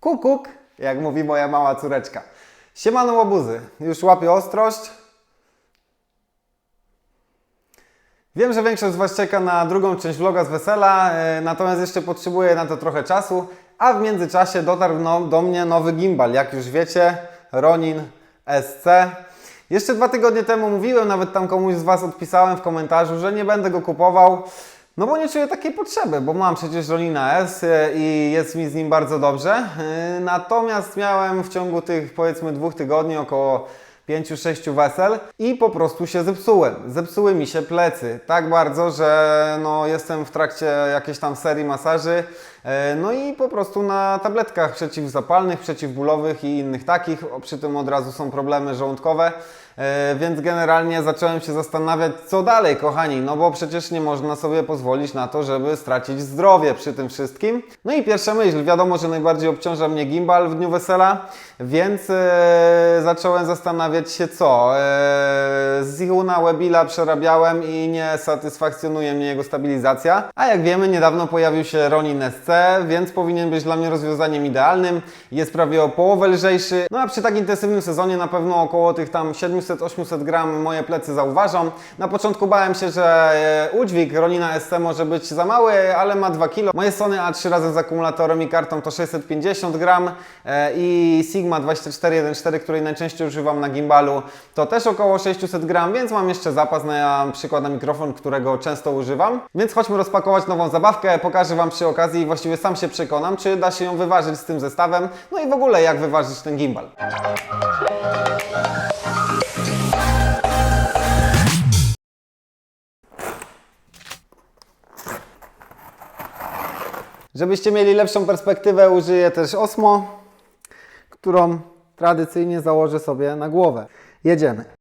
Kukuk, jak mówi moja mała córeczka. Siemano łobuzy, już łapię ostrość. Wiem, że większość z Was czeka na drugą część vloga z wesela, e, natomiast jeszcze potrzebuję na to trochę czasu, a w międzyczasie dotarł no, do mnie nowy gimbal, jak już wiecie, Ronin SC. Jeszcze dwa tygodnie temu mówiłem, nawet tam komuś z Was odpisałem w komentarzu, że nie będę go kupował, no bo nie czuję takiej potrzeby, bo mam przecież Ronina S e, i jest mi z nim bardzo dobrze. E, Natomiast miałem w ciągu tych powiedzmy dwóch tygodni około 5-6 wesel i po prostu się zepsułem. Zepsuły mi się plecy tak bardzo, że no, jestem w trakcie jakiejś tam serii masaży. e, No i po prostu na tabletkach przeciwzapalnych, przeciwbólowych i innych takich. Przy tym od razu są problemy żołądkowe. E, Więc generalnie zacząłem się zastanawiać, co dalej, kochani, no bo przecież nie można sobie pozwolić na to, żeby stracić zdrowie przy tym wszystkim. No i pierwsza myśl, wiadomo, że najbardziej obciąża mnie gimbal w dniu wesela, więc e, zacząłem zastanawiać się co. E, Zihuna Webila przerabiałem i nie satysfakcjonuje mnie jego stabilizacja. A jak wiemy, niedawno pojawił się Ronin SC, więc powinien być dla mnie rozwiązaniem idealnym. Jest prawie o połowę lżejszy. No a przy tak intensywnym sezonie na pewno około tych tam 700-800 gram moje plecy zauważą. Na początku bałem się, że e, udźwig Ronina SC może być za mały, ale ma 2 kg. Moje Sony A3 razem z akumulatorem i kartą to 650 gram e, i Sigma 2414, której najczęściej używam na gimbalu, to też około 600 gram, więc mam jeszcze zapas na przykład na mikrofon, którego często używam. Więc chodźmy rozpakować nową zabawkę, pokażę Wam przy okazji i właściwie sam się przekonam, czy da się ją wyważyć z tym zestawem, no i w ogóle jak wyważyć ten gimbal. Żebyście mieli lepszą perspektywę, użyję też Osmo, którą tradycyjnie założę sobie na głowę. Jedziemy.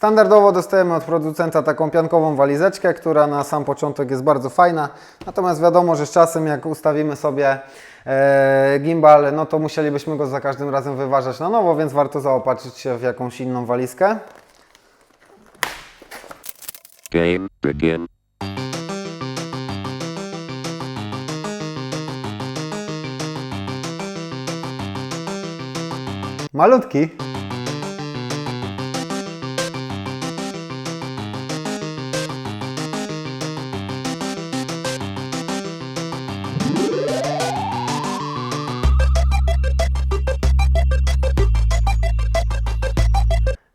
Standardowo dostajemy od producenta taką piankową walizeczkę, która na sam początek jest bardzo fajna. Natomiast wiadomo, że z czasem jak ustawimy sobie e, gimbal, no to musielibyśmy go za każdym razem wyważać na nowo, więc warto zaopatrzyć się w jakąś inną walizkę. Game begin. Malutki.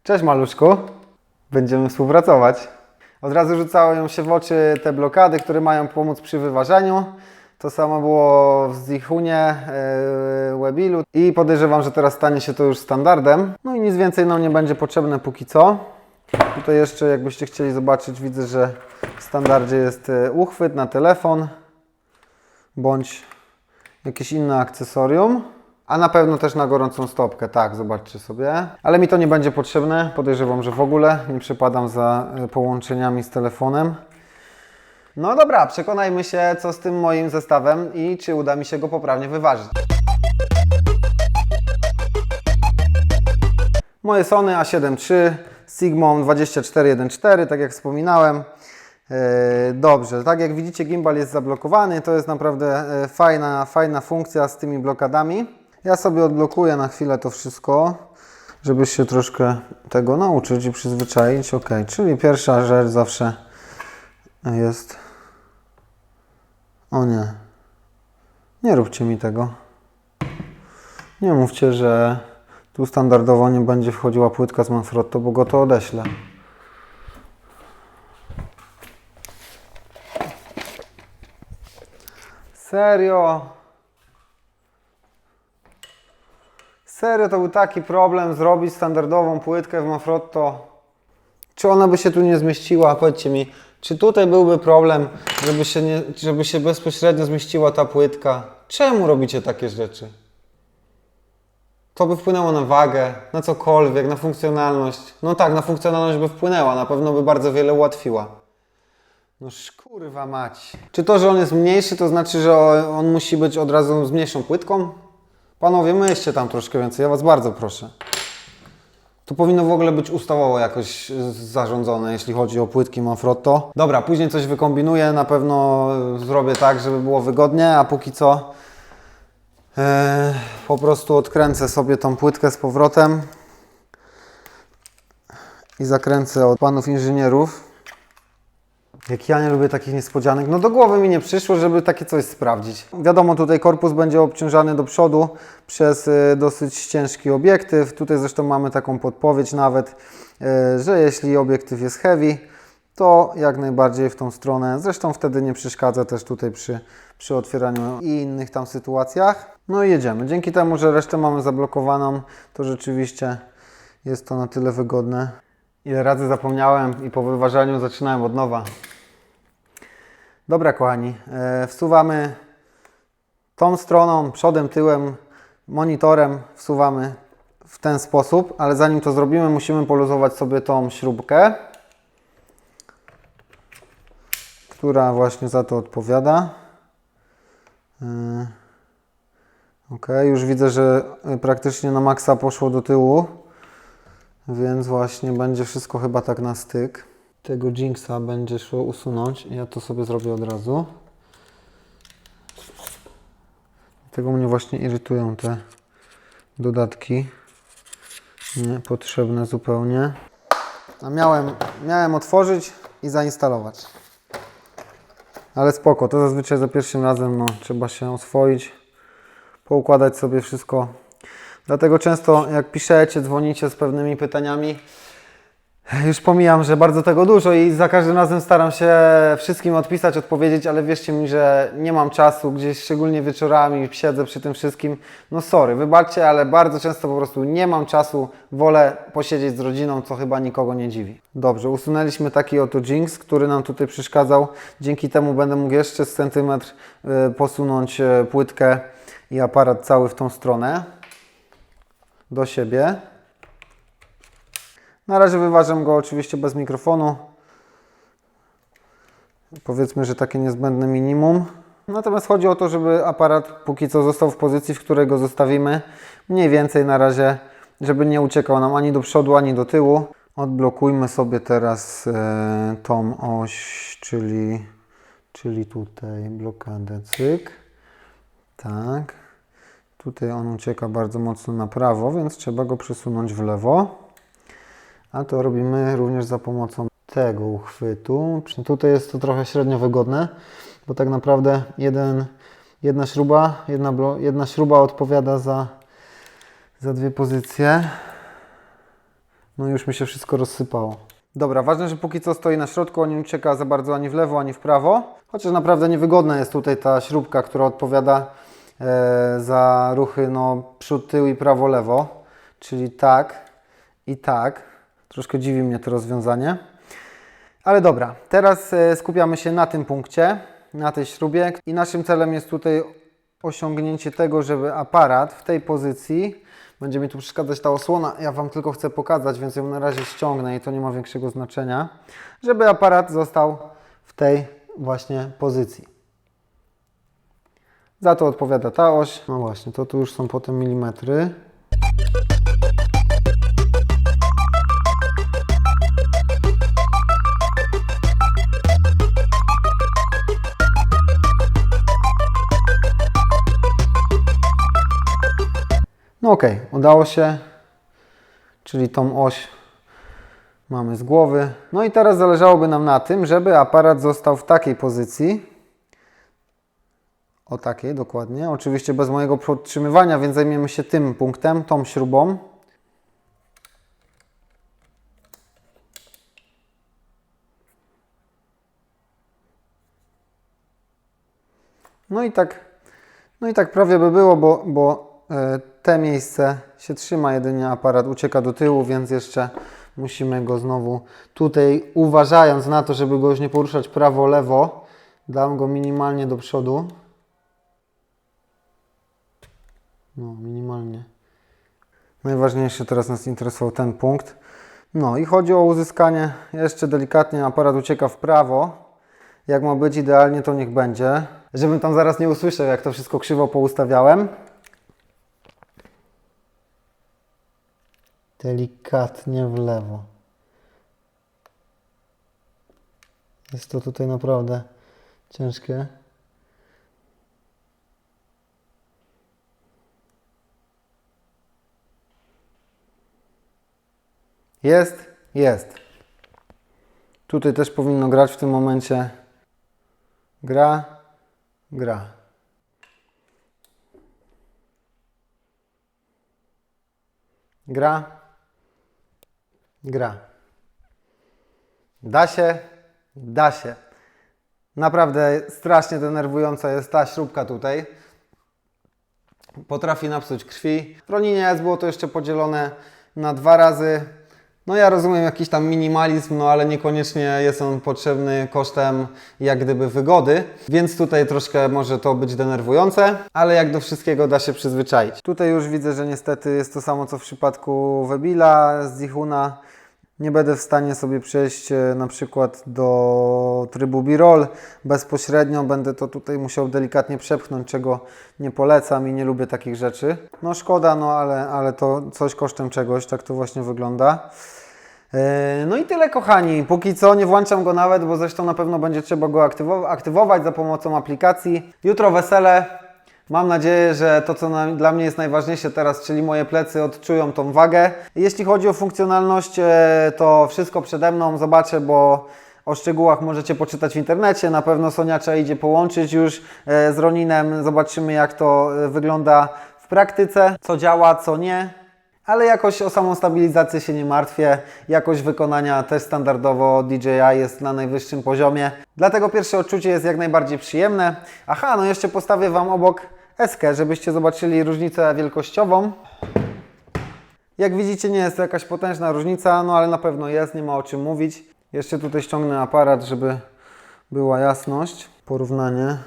Cześć maluszku. Będziemy współpracować. Od razu rzucają się w oczy te blokady, które mają pomóc przy wyważaniu. To samo było w Zichunie, yy, Webilu i podejrzewam, że teraz stanie się to już standardem. No i nic więcej nam nie będzie potrzebne póki co. Tutaj jeszcze jakbyście chcieli zobaczyć, widzę, że w standardzie jest e, uchwyt na telefon bądź jakieś inne akcesorium. A na pewno też na gorącą stopkę, tak, zobaczcie sobie. Ale mi to nie będzie potrzebne, podejrzewam, że w ogóle nie przepadam za e, połączeniami z telefonem. No dobra, przekonajmy się, co z tym moim zestawem i czy uda mi się go poprawnie wyważyć. Moje Sony A7 III z Sigmą 2414, tak jak wspominałem. E, Dobrze, tak jak widzicie gimbal jest zablokowany, to jest naprawdę e, fajna, fajna funkcja z tymi blokadami. Ja sobie odblokuję na chwilę to wszystko, żeby się troszkę tego nauczyć i przyzwyczaić. Ok, czyli pierwsza rzecz zawsze jest... O nie, nie róbcie mi tego. Nie mówcie, że tu standardowo nie będzie wchodziła płytka z Manfrotto, bo go to odeślę. Serio? Serio to był taki problem zrobić standardową płytkę w Manfrotto? Czy ona by się tu nie zmieściła? Powiedzcie mi, czy tutaj byłby problem, żeby się, nie, żeby się bezpośrednio zmieściła ta płytka? Czemu robicie takie rzeczy? To by wpłynęło na wagę, na cokolwiek, na funkcjonalność. No tak, na funkcjonalność by wpłynęła, na pewno by bardzo wiele ułatwiła. No kurwa mać. Czy to, że on jest mniejszy, to znaczy, że on musi być od razu z mniejszą płytką? Panowie, myślcie tam troszkę więcej, ja Was bardzo proszę. To powinno w ogóle być ustawowo jakoś zarządzone, jeśli chodzi o płytki Manfrotto. Dobra, później coś wykombinuję, na pewno zrobię tak, żeby było wygodnie, a póki co e, po prostu odkręcę sobie tą płytkę z powrotem i zakręcę od panów inżynierów. Jak ja nie lubię takich niespodzianek, no do głowy mi nie przyszło, żeby takie coś sprawdzić. Wiadomo, tutaj korpus będzie obciążany do przodu przez y, dosyć ciężki obiektyw. Tutaj zresztą mamy taką podpowiedź nawet, y, że jeśli obiektyw jest heavy, to jak najbardziej w tą stronę. Zresztą wtedy nie przeszkadza też tutaj przy, przy otwieraniu i innych tam sytuacjach. No i jedziemy. Dzięki temu, że resztę mamy zablokowaną, to rzeczywiście jest to na tyle wygodne. Ile razy zapomniałem i po wyważaniu zaczynałem od nowa. Dobra, kochani, e, wsuwamy tą stroną, przodem, tyłem, monitorem, wsuwamy w ten sposób, ale zanim to zrobimy, musimy poluzować sobie tą śrubkę, która właśnie za to odpowiada. E, Ok, już widzę, że e, praktycznie na maksa poszło do tyłu, więc właśnie będzie wszystko chyba tak na styk. Tego Jinxa będzie szło usunąć. Ja to sobie zrobię od razu. Tego mnie właśnie irytują te dodatki. Niepotrzebne zupełnie. A miałem, miałem otworzyć i zainstalować. Ale spoko, to zazwyczaj za pierwszym razem no, trzeba się oswoić, poukładać sobie wszystko. Dlatego często jak piszecie, dzwonicie z pewnymi pytaniami, już pomijam, że bardzo tego dużo i za każdym razem staram się wszystkim odpisać, odpowiedzieć, ale wierzcie mi, że nie mam czasu, gdzieś szczególnie wieczorami siedzę przy tym wszystkim. No sorry, wybaczcie, ale bardzo często po prostu nie mam czasu, wolę posiedzieć z rodziną, co chyba nikogo nie dziwi. Dobrze, usunęliśmy taki oto jinx, który nam tutaj przeszkadzał. Dzięki temu będę mógł jeszcze z centymetr y, posunąć y, płytkę i aparat cały w tą stronę do siebie. Na razie wyważam go oczywiście bez mikrofonu. Powiedzmy, że takie niezbędne minimum. Natomiast chodzi o to, żeby aparat póki co został w pozycji, w której go zostawimy. Mniej więcej na razie, żeby nie uciekał nam ani do przodu, ani do tyłu. Odblokujmy sobie teraz e, tą oś, czyli, czyli tutaj blokadę cyk. Tak. Tutaj on ucieka bardzo mocno na prawo, więc trzeba go przesunąć w lewo. A to robimy również za pomocą tego uchwytu. Tutaj jest to trochę średnio wygodne, bo tak naprawdę jeden, jedna, śruba, jedna, jedna śruba odpowiada za, za dwie pozycje. No już mi się wszystko rozsypało. Dobra, ważne, że póki co stoi na środku, on nie ucieka za bardzo ani w lewo, ani w prawo. Chociaż naprawdę niewygodna jest tutaj ta śrubka, która odpowiada e, za ruchy no, przód, tył i prawo, lewo. Czyli tak i tak. Troszkę dziwi mnie to rozwiązanie. Ale dobra, teraz e, skupiamy się na tym punkcie, na tej śrubie i naszym celem jest tutaj osiągnięcie tego, żeby aparat w tej pozycji, będzie mi tu przeszkadzać ta osłona, ja Wam tylko chcę pokazać, więc ją na razie ściągnę i to nie ma większego znaczenia, żeby aparat został w tej właśnie pozycji. Za to odpowiada ta oś. No właśnie, to tu już są potem milimetry. Okej, udało się. Czyli tą oś mamy z głowy. No i teraz zależałoby nam na tym, żeby aparat został w takiej pozycji. O takiej dokładnie. Oczywiście bez mojego podtrzymywania, więc zajmiemy się tym punktem, tą śrubą. No i tak, no i tak prawie by było, bo, bo e, te miejsce się trzyma, jedynie aparat ucieka do tyłu, więc jeszcze musimy go znowu tutaj, uważając na to, żeby go już nie poruszać prawo-lewo, dam go minimalnie do przodu. No, minimalnie. Najważniejszy teraz nas interesował ten punkt. No i chodzi o uzyskanie, jeszcze delikatnie aparat ucieka w prawo. Jak ma być idealnie, to niech będzie. Żebym tam zaraz nie usłyszał, jak to wszystko krzywo poustawiałem. Delikatnie w lewo. Jest to tutaj naprawdę ciężkie. Jest, jest. Tutaj też powinno grać w tym momencie. Gra, gra. Gra, gra. Da się, da się. Naprawdę strasznie denerwująca jest ta śrubka tutaj. Potrafi napsuć krwi. W Roninie było to jeszcze podzielone na dwa razy. No ja rozumiem jakiś tam minimalizm, no ale niekoniecznie jest on potrzebny kosztem jak gdyby wygody, więc tutaj troszkę może to być denerwujące, ale jak do wszystkiego da się przyzwyczaić. Tutaj już widzę, że niestety jest to samo co w przypadku Webila z Zichuna. Nie będę w stanie sobie przejść e, na przykład do trybu B-roll bezpośrednio. Będę to tutaj musiał delikatnie przepchnąć, czego nie polecam i nie lubię takich rzeczy. No szkoda, no ale, ale to coś kosztem czegoś, tak to właśnie wygląda. E, No i tyle kochani. Póki co nie włączam go nawet, bo zresztą na pewno będzie trzeba go aktywo- aktywować za pomocą aplikacji. Jutro wesele. Mam nadzieję, że to, co na, dla mnie jest najważniejsze teraz, czyli moje plecy odczują tą wagę. Jeśli chodzi o funkcjonalność, e, to wszystko przede mną zobaczę, bo o szczegółach możecie poczytać w internecie. Na pewno Soniacza idzie połączyć już e, z Roninem. Zobaczymy, jak to e, wygląda w praktyce, co działa, co nie. Ale jakoś o samą stabilizację się nie martwię. Jakość wykonania też standardowo DJI jest na najwyższym poziomie. Dlatego pierwsze odczucie jest jak najbardziej przyjemne. Aha, no jeszcze postawię Wam obok eskę, żebyście zobaczyli różnicę wielkościową. Jak widzicie nie jest to jakaś potężna różnica, no ale na pewno jest, nie ma o czym mówić. Jeszcze tutaj ściągnę aparat, żeby była jasność. Porównanie.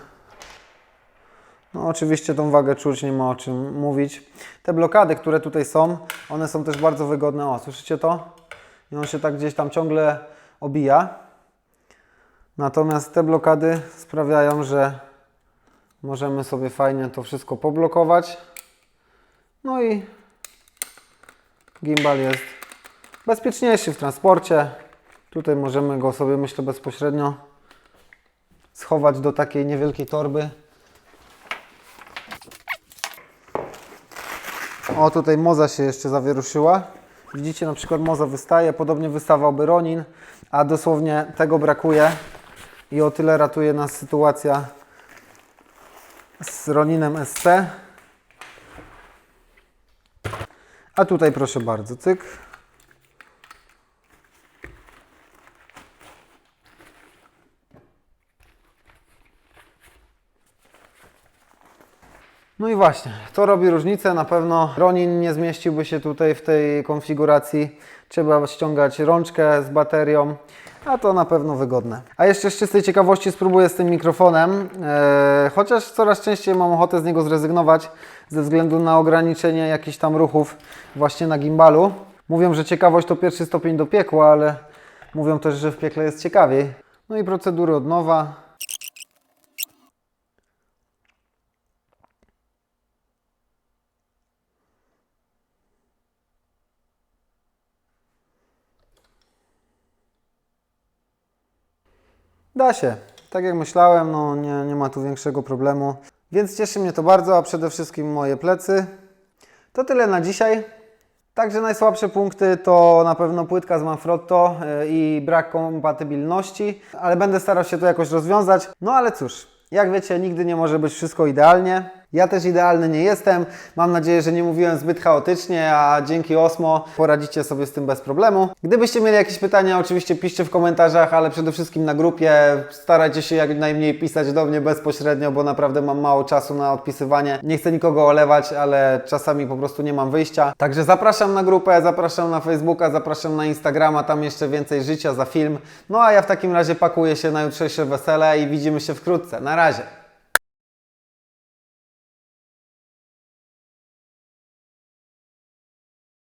No oczywiście tą wagę czuć, nie ma o czym mówić. Te blokady, które tutaj są, one są też bardzo wygodne. O, słyszycie to? I on się tak gdzieś tam ciągle obija. Natomiast te blokady sprawiają, że możemy sobie fajnie to wszystko poblokować. No i gimbal jest bezpieczniejszy w transporcie. Tutaj możemy go sobie, myślę, bezpośrednio schować do takiej niewielkiej torby. O, tutaj moza się jeszcze zawieruszyła. Widzicie, na przykład moza wystaje, podobnie wystawałby Ronin, a dosłownie tego brakuje i o tyle ratuje nas sytuacja z Roninem SC. A tutaj proszę bardzo, cyk. No i właśnie, to robi różnicę. Na pewno Ronin nie zmieściłby się tutaj w tej konfiguracji. Trzeba ściągać rączkę z baterią, a to na pewno wygodne. A jeszcze z czystej ciekawości spróbuję z tym mikrofonem, eee, chociaż coraz częściej mam ochotę z niego zrezygnować ze względu na ograniczenie jakichś tam ruchów właśnie na gimbalu. Mówią, że ciekawość to pierwszy stopień do piekła, ale mówią też, że w piekle jest ciekawiej. No i procedury od nowa. Da się. Tak jak myślałem, no nie, nie ma tu większego problemu. Więc cieszy mnie to bardzo, a przede wszystkim moje plecy. To tyle na dzisiaj. Także najsłabsze punkty to na pewno płytka z Manfrotto yy, i brak kompatybilności, ale będę starał się to jakoś rozwiązać. No ale cóż, jak wiecie, nigdy nie może być wszystko idealnie. Ja też idealny nie jestem. Mam nadzieję, że nie mówiłem zbyt chaotycznie, a dzięki Osmo poradzicie sobie z tym bez problemu. Gdybyście mieli jakieś pytania, oczywiście piszcie w komentarzach, ale przede wszystkim na grupie. Starajcie się jak najmniej pisać do mnie bezpośrednio, bo naprawdę mam mało czasu na odpisywanie. Nie chcę nikogo olewać, ale czasami po prostu nie mam wyjścia. Także zapraszam na grupę, zapraszam na Facebooka, zapraszam na Instagrama, tam jeszcze więcej życia za film. No a ja w takim razie pakuję się na jutrzejsze wesele i widzimy się wkrótce. Na razie.